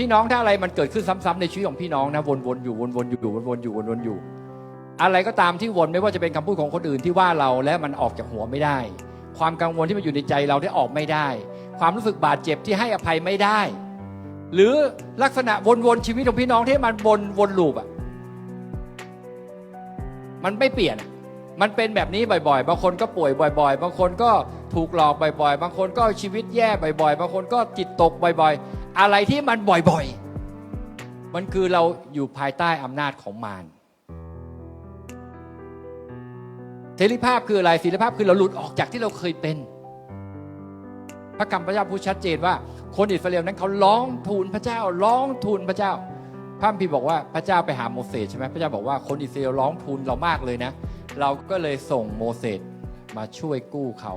พี่น้องถ้าอะไรมันเกิดขึ้นซ้ำๆในชีวิตของพี่น้องนะวนๆอยู่วนๆอยู่วนๆอยู่วนๆอยู่ อะไรก็ตามที่วนไม่ว่าจะเป็นคำพูดของคนอื่นที่ว่าเราและมันออกจากหัวไม่ได้ ความกังวลที่มันอยู่ในใจเราได้ออกไม่ได้ ความรู้สึกบาดเจ็บที่ให้อภัยไม่ได้ หรือลักษณะวนๆชีวิตของพี่น้องที่มันวนวนลูปอะมันไม่เปลี่ยน มันเป็นแบบนี้บ่อยๆ บางคนก็ป่วยบ่อย ๆ บางคนก็ถูกหลอกบ่อยๆ บางคนก็ชีวิตแย่บ่อยๆ บางคนก็จิตตกบ่อย ๆ อะไรที่มันบ่อยๆ มันคือเราอยู่ภายใต้อำนาจของมารเสรีภาพคืออะไรเสรีภาพคือเราหลุดออกจากที่เราเคยเป็น พระคำพระเจ้าพูดชัดเจนว่า คนอิสราเอลนั้นเขาร้องทูลพระเจ้าร้องทูลพระเจ้าพระคัมภีร์บอกว่าพระเจ้าไปหาโมเสสใช่ไหมพระเจ้าบอกว่าคนอิสราเอลร้องทูลเรามากเลยนะ เราก็เลยส่งโมเสสมาช่วยกู้เขา